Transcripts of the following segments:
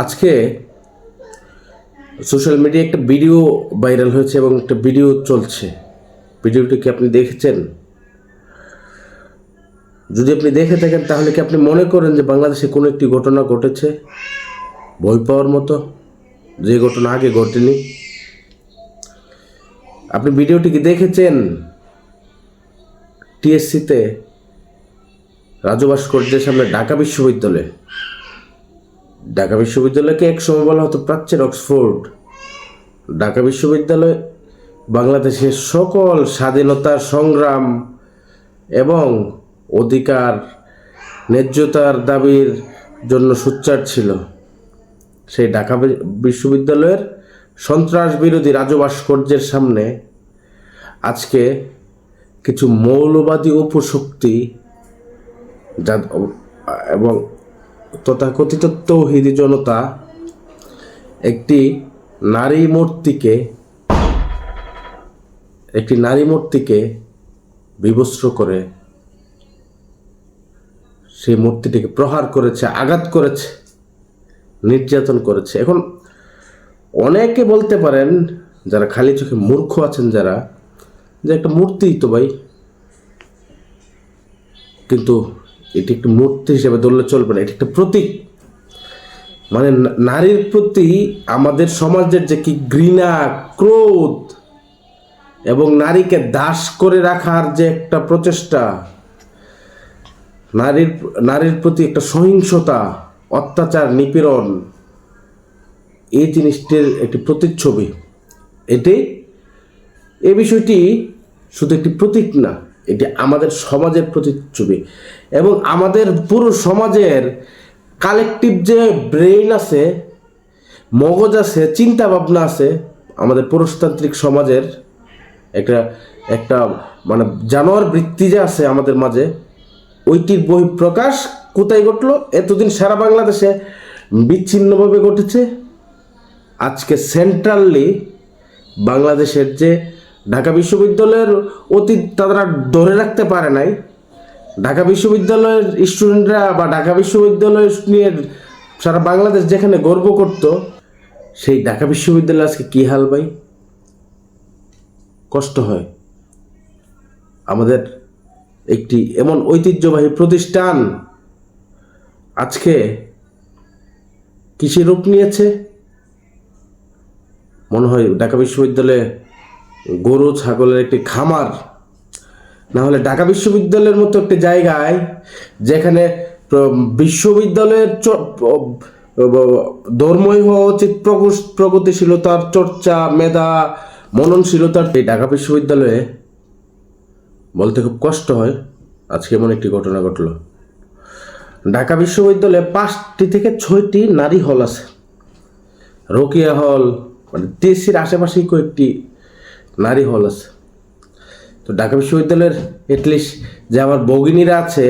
আজকে সোশ্যাল মিডিয়ায় একটা ভিডিও ভাইরাল হয়েছে এবং একটা ভিডিও চলছে। ভিডিওটি কি আপনি দেখেছেন? যদি আপনি দেখে থাকেন, তাহলে কি আপনি মনে করেন যে বাংলাদেশে কোনো একটি ঘটনা ঘটেছে? ভয় পাওয়ার মতো? যে ঘটনা আগে ঘটেনি? আপনি ভিডিওটি কি দেখেছেন? টিএসসিতে রাজু ভাস্কর্যের সামনে ঢাকা বিশ্ববিদ্যালয়ে। ঢাকা বিশ্ববিদ্যালয়কে এক সময় বলা হতো প্রাচ্যের অক্সফোর্ড। ঢাকা বিশ্ববিদ্যালয় বাংলাদেশের সকল স্বাধীনতা সংগ্রাম এবং অধিকার ন্যায্যতার দাবির জন্য সোচ্চার ছিল। সেই ঢাকা বিশ্ববিদ্যালয়ের সন্ত্রাস বিরোধী রাজু ভাস্কর্যের সামনে আজকে কিছু মৌলবাদী উপশক্তি যা এবং তথাকথিত তৌহিদি জনতা একটি নারী মূর্তিকে, একটি নারী মূর্তিকে বিবস্ত্র করে সেই মূর্তিটিকে প্রহার করেছে, আঘাত করেছে, নির্যাতন করেছে। এখন অনেকে বলতে পারেন, যারা খালি চোখে মূর্খ আছেন যারা, যে একটা মূর্তি তো ভাই, কিন্তু এটি একটি মূর্তি হিসেবে ধরলে চলবে না, এটি একটা প্রতীক। মানে নারীর প্রতি আমাদের সমাজের যে কি ঘৃণা, ক্রোধ এবং নারীকে দাস করে রাখার যে একটা প্রচেষ্টা, নারীর নারীর প্রতি একটা সহিংসতা, অত্যাচার, নিপীড়ন, এই জিনিসটির একটি প্রতিচ্ছবি। এটি, এ বিষয়টি শুধু একটি প্রতীক না এটি আমাদের সমাজের প্রতিচ্ছবি। এবং আমাদের পুরো সমাজের কালেকটিভ যে ব্রেইন আছে, মগজ আছে, চিন্তা ভাবনা আছে, আমাদের পুরুষতান্ত্রিক সমাজের একটা একটা মানে জানোয়ার বৃত্তি যে আছে আমাদের মাঝে, ওইটির বহিঃপ্রকাশ কোথায় ঘটলো? এতদিন সারা বাংলাদেশে বিচ্ছিন্নভাবে ঘটেছে। আজকে সেন্ট্রালি বাংলাদেশের যে ঢাকা বিশ্ববিদ্যালয়ের অতীত তারা ধরে রাখতে পারে নাই। ঢাকা বিশ্ববিদ্যালয়ের স্টুডেন্টরা বা ঢাকা বিশ্ববিদ্যালয় নিয়ে সারা বাংলাদেশ যেখানে গর্ব করত, সেই ঢাকা বিশ্ববিদ্যালয় আজকে কী হাল ভাই? কষ্ট হয়। আমাদের একটি এমন ঐতিহ্যবাহী প্রতিষ্ঠান আজকে কৃষি রূপ নিয়েছে? মনে হয় ঢাকা বিশ্ববিদ্যালয়ে গরু, ছাগলের একটি খামার। না হলে ঢাকা বিশ্ববিদ্যালয়ের মতো একটি জায়গায় যেখানে বিশ্ববিদ্যালয়ের ধর্মই হওয়া উচিত প্রগতিশীলতার চর্চা, মেধা, মননশীলতার। এই ঢাকা বিশ্ববিদ্যালয়ে বলতে খুব কষ্ট হয়। আজকে এমন একটি ঘটনা ঘটলো। ঢাকা বিশ্ববিদ্যালয়ে পাঁচটি থেকে ছয়টি নারী হল আছে। রোকিয়া হল মানে টিএসসির আশেপাশেই কয়েকটি নারী হল। আছে তো ঢাকা বিশ্ববিদ্যালয়ের এটলিস্ট যে আমার বগিনীরা আছে,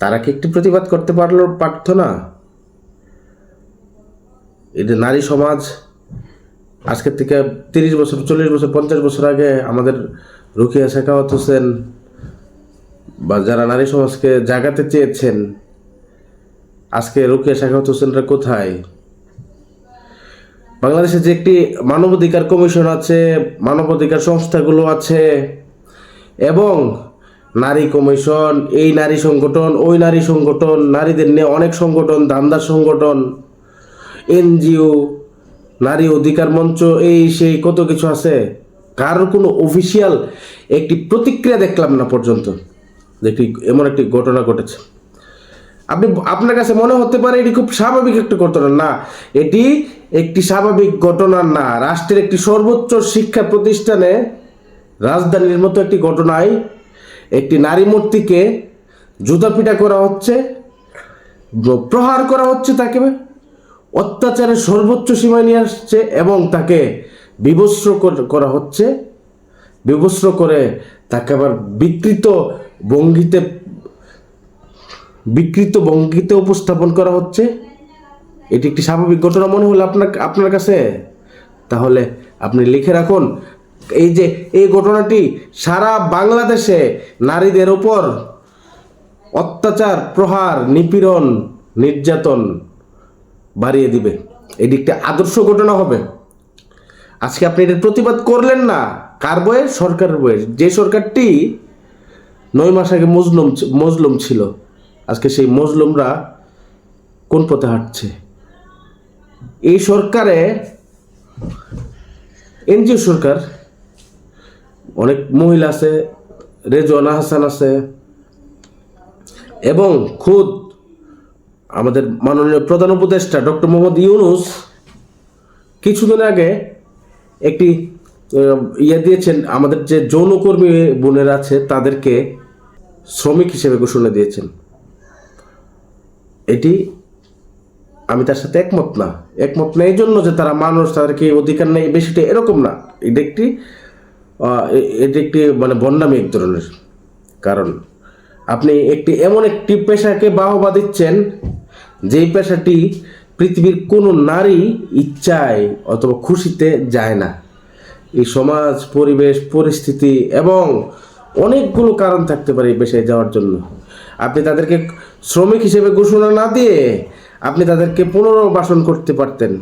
তারা কি একটি প্রতিবাদ করতে পারল, পারতো না? এটা নারী সমাজ, আজকের থেকে তিরিশ বছর, চল্লিশ বছর, পঞ্চাশ বছর আগে আমাদের রুকিয়া শেখাওয়াত হোসেন বা যারা নারী সমাজকে জাগাতে চেয়েছেন, আজকে রুকিয়া শেখাওয়াত হোসেনরা কোথায়? বাংলাদেশে যে একটি মানবাধিকার কমিশন আছে, মানবাধিকার সংস্থাগুলো আছে, এবং নারী কমিশন, এই নারী সংগঠন, ওই নারী সংগঠন, নারীদের নিয়ে অনেক সংগঠন ধান্দা সংগঠন, এনজিও, নারী অধিকার মঞ্চ, এই সেই কত কিছু আছে, কারোর কোনো অফিসিয়াল একটি প্রতিক্রিয়া দেখলাম না পর্যন্ত। একটি এমন একটি ঘটনা ঘটেছে। আপনি আপনার কাছে মনে হতে পারে এটি খুব স্বাভাবিক একটি ঘটনা। না, এটি একটি স্বাভাবিক ঘটনা না। রাষ্ট্রের একটি সর্বোচ্চ শিক্ষা প্রতিষ্ঠানে রাজধানীর মতো একটি ঘটনায় একটি নারী মূর্তিকে জুতাপিটা করা হচ্ছে প্রহার করা হচ্ছে তাকে, অত্যাচারের সর্বোচ্চ সীমায় নিয়ে আসছে এবং তাকে বিবস্ত্র করা হচ্ছে। বিবস্ত্র করে তাকে আবার বিকৃত ভঙ্গিতে বিকৃত ভঙ্গিতে উপস্থাপন করা হচ্ছে। এটি একটি স্বাভাবিক ঘটনা মনে হলো আপনার আপনার কাছে? তাহলে আপনি লিখে রাখুন, এই যে, এই ঘটনাটি সারা বাংলাদেশে নারীদের ওপর অত্যাচার, প্রহার, নিপীড়ন, নির্যাতন বাড়িয়ে দিবে। এটি একটি আদর্শ ঘটনা হবে। আজকে আপনি এটার প্রতিবাদ করলেন না। কার বয়ে সরকারের বয়ে যে সরকারটি নয় মাস আগে মজলুম মজলুম ছিল। আজকে সেই মজলুমরা কোন পথে হাঁটছে? এই সরকারে, এনজিও সরকার, অনেক মহিলা আছে, রেজওয়ানা হাসান আছে, এবং খুদ আমাদের মাননীয় প্রধান উপদেষ্টা ডক্টর মোহাম্মদ ইউনুস কিছুদিন আগে একটি ইয়ে দিয়েছেন, আমাদের যে যৌনকর্মী বোনেরা আছে তাদেরকে শ্রমিক হিসেবে ঘোষণা দিয়েছেন। এটি আমি তার সাথে একমত না। একমত না এই জন্য যে তারা মানুষ তাদেরকে অধিকার নেই? বেশিটা এরকম না। এটা একটি এটি একটি মানে বন্যামি এক ধরনের কারণ। আপনি একটি এমন একটি পেশাকে বাহবা দিচ্ছেন, যেই পেশাটি পৃথিবীর কোনো নারী ইচ্ছায় অথবা খুশিতে যায় না। এই সমাজ, পরিবেশ, পরিস্থিতি এবং অনেকগুলো কারণ থাকতে পারে এই পেশায় যাওয়ার জন্য। আপনি তাদেরকে শ্রমিক হিসেবে ঘোষণা না দিয়ে আপনি তাদেরকে পুনর্বাসন করতে পারতেন।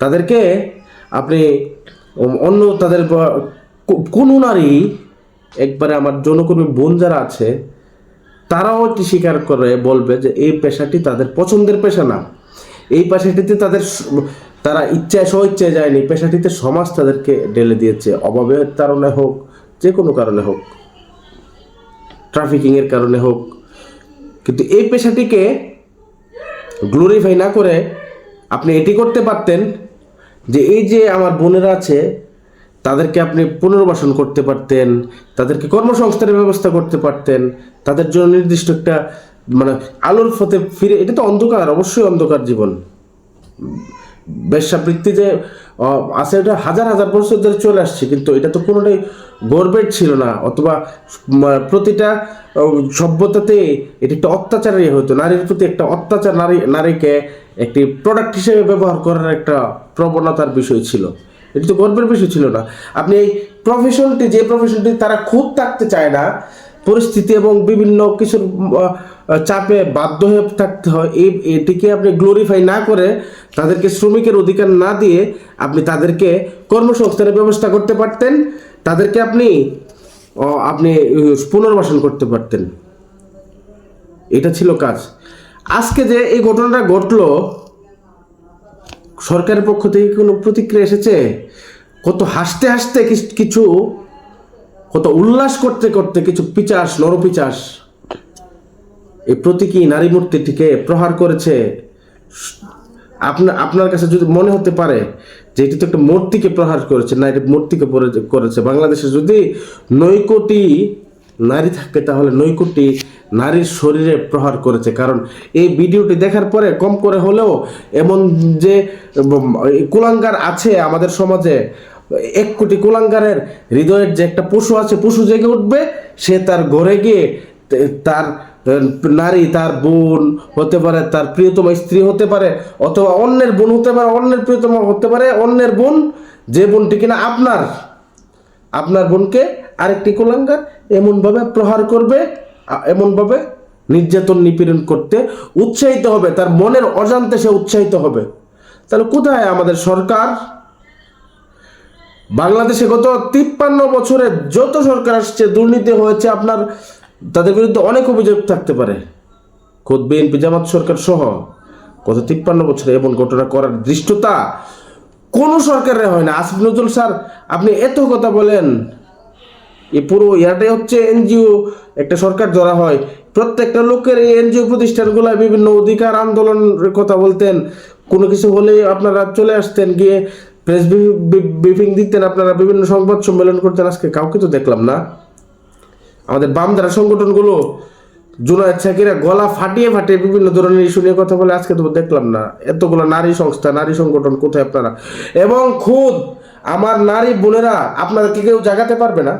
তাদেরকে আপনি অন্য তাদের কোনো নারী, একবারে আমার যৌনকর্মী বোন যারা আছে, তারাও এটি স্বীকার করে, বলবে যে এই পেশাটি তাদের পছন্দের পেশা না। এই পেশাটিতে তাদের তারা ইচ্ছায় স্ব ইচ্ছায় যায়নি। পেশাটিতে সমাজ তাদেরকে ঢেলে দিয়েছে। অভাবের কারণে হোক, যে কোনো কারণে হোক। ট্রাফিকিংয়ের কারণে হোক। কিন্তু এই পেশাটিকে গ্লোরিফাই না করে আপনি এটি করতে পারতেন যে এই যে আমার বোনেরা আছে, তাদেরকে আপনি পুনর্বাসন করতে পারতেন, তাদেরকে কর্মসংস্থানের ব্যবস্থা করতে পারতেন, তাদের জন্য নির্দিষ্ট একটা মানে আলোর পথে ফিরে এটা তো অন্ধকার, অবশ্যই অন্ধকার জীবন। বেশ্যাবৃত্তি যে আছে এটা হাজার হাজার বছর ধরে চলে আসছে, কিন্তু এটা তো কোনোটাই গর্বের ছিল না, অথবা প্রতিটা সভ্যতাতে এটি একটা অত্যাচারই হতো। নারীর প্রতি একটা অত্যাচার নারী, নারীকে একটি প্রোডাক্ট হিসেবে ব্যবহার করার একটা প্রবণতার বিষয় ছিল। এটি তো গর্বের বিষয় ছিল না। আপনি এই প্রফেশনটি যে প্রফেশনটি তারা খুব থাকতে চায় না পরিস্থিতি এবং বিভিন্ন কিছুর চাপে বাধ্য হয়ে থাকতে হয়। এই এটিকে আপনি গ্লোরিফাই না করে তাদেরকে শ্রমিকের অধিকার না দিয়ে আপনি তাদেরকে কর্মসংস্থানের ব্যবস্থা করতে পারতেন। তাদেরকে আপনি আপনি পুনর্বাসন করতে পারতেন। এটা ছিল কাজ। আজকে যে এই ঘটনাটা ঘটলো, সরকারের পক্ষ থেকে কোনো প্রতিক্রিয়া এসেছে? কত হাসতে হাসতে কিছু কত উল্লাস করতে করতে কিছু পিচাস, নরপিচাস। এই প্রতীকী নারী মূর্তিটিকে প্রহার করেছে। আপনার আপনার কাছে যদি মনে হতে পারে যে এটি তো একটা মূর্তিকে প্রহার করেছে না এটি মূর্তিকে করেছে, বাংলাদেশে যদি নৈকটি নারী থাকে তাহলে নৈকটি নারীর শরীরে প্রহার করেছে। কারণ এই ভিডিওটি দেখার পরে কম করে হলেও এমন যে কুলাঙ্গার আছে আমাদের সমাজে এক কোটি কুলাঙ্গারের হৃদয়ের যে একটা পশু আছে, পশু জেগে উঠবে, সে তার ঘরে গিয়ে তার নারী, তার বোন হতে পারে, তার প্রিয়তম স্ত্রী হতে পারে, অথবা অন্যের বোন হতে পারে, অন্যের প্রিয়তম হতে পারে, অন্যের বোন, যে বোনটি কিনা আপনার আপনার বোনকে আরেকটি কুলাঙ্গার এমনভাবে প্রহার করবে এমনভাবে নির্যাতন নিপীড়ন করতে উৎসাহিত হবে, তার মনের অজান্তে সে উৎসাহিত হবে। তাহলে কোথায় আমাদের সরকার? বাংলাদেশে গত তিপ্পান্ন বছরে যত সরকার আসছে, দুর্নীতি হয়েছে, আপনার তাদের বিরুদ্ধে অনেক অভিযোগ থাকতে পারে। খোদ বিএনপি, জামাত সরকার সহ গত তিপ্পান্ন বছরে এমন ঘটনা করার দৃষ্টতা কোনো সরকারের হয় না। আসিফ নজরুল স্যার, আপনি এত কথা বলেন এই পুরো ইয়াটাই হচ্ছে এনজিও, একটা সরকার ধরা হয়, প্রত্যেকটা লোকের এই এনজিও প্রতিষ্ঠানগুলো বিভিন্ন অধিকার আন্দোলনের কথা বলতেন। কোনো কিছু হলেই আপনারা চলে আসতেন, গিয়ে প্রেস ব্রিফিং দিতেন আপনারা, বিভিন্ন সংবাদ সম্মেলন করতেন, আজকে কাউকে তো দেখলাম না। আমাদের বামধারা সংগঠনগুলো জুনায়দ সাকিরা গলা ফাটিয়ে ফাটিয়ে বিভিন্ন ধরনের ইস্যু নিয়ে কথা বলে, আজকে তো দেখলাম না। এতগুলো নারী সংস্থা, নারী সংগঠন কোথায় আপনারা? এবং খুদ, আমার নারী বোনেরা আপনাদেরকে কেউ জাগাতে পারবে না?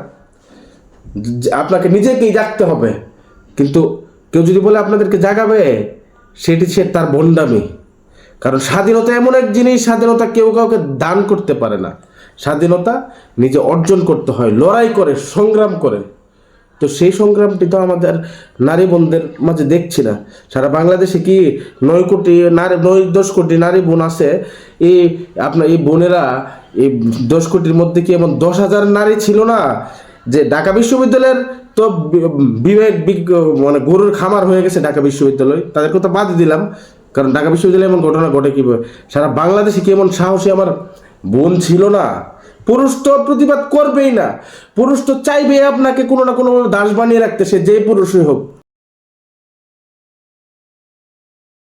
আপনাকে নিজেকেই জাগতে হবে। কিন্তু কেউ যদি বলে আপনাদেরকে জাগাবে, সেটি সে তার বন্ডামি। কারণ স্বাধীনতা এমন এক জিনিস, স্বাধীনতা কেউ কাউকে দান করতে পারে না। স্বাধীনতা নিজে অর্জন করতে হয়, লড়াই করে, সংগ্রাম করে। তো সেই সংগ্রামটি তো আমাদের নারী বোনদের মাঝে দেখছি না। সারা বাংলাদেশে কি নয় কোটি নারী, নয়, দশ কোটি নারী বোন আছে? এই আপনার এই বোনেরা, এই দশ কোটির মধ্যে কি এমন দশ হাজার নারী ছিল না? যে ঢাকা বিশ্ববিদ্যালয়ের তো বিবেক মানে গরুর খামার হয়ে গেছে ঢাকা বিশ্ববিদ্যালয়। তাদের কথা বাদ দিলাম। কারণ ঢাকা বিশ্ববিদ্যালয়ে এমন ঘটনা ঘটে কীভাবে সারা বাংলাদেশে কি এমন সাহসী আমার বোন ছিল না? পুরুষ তো প্রতিবাদ করবেই না। পুরুষ তো চাইবে আপনাকে কোনো না কোনো দাস বানিয়ে রাখতে, সে যে পুরুষই হোক।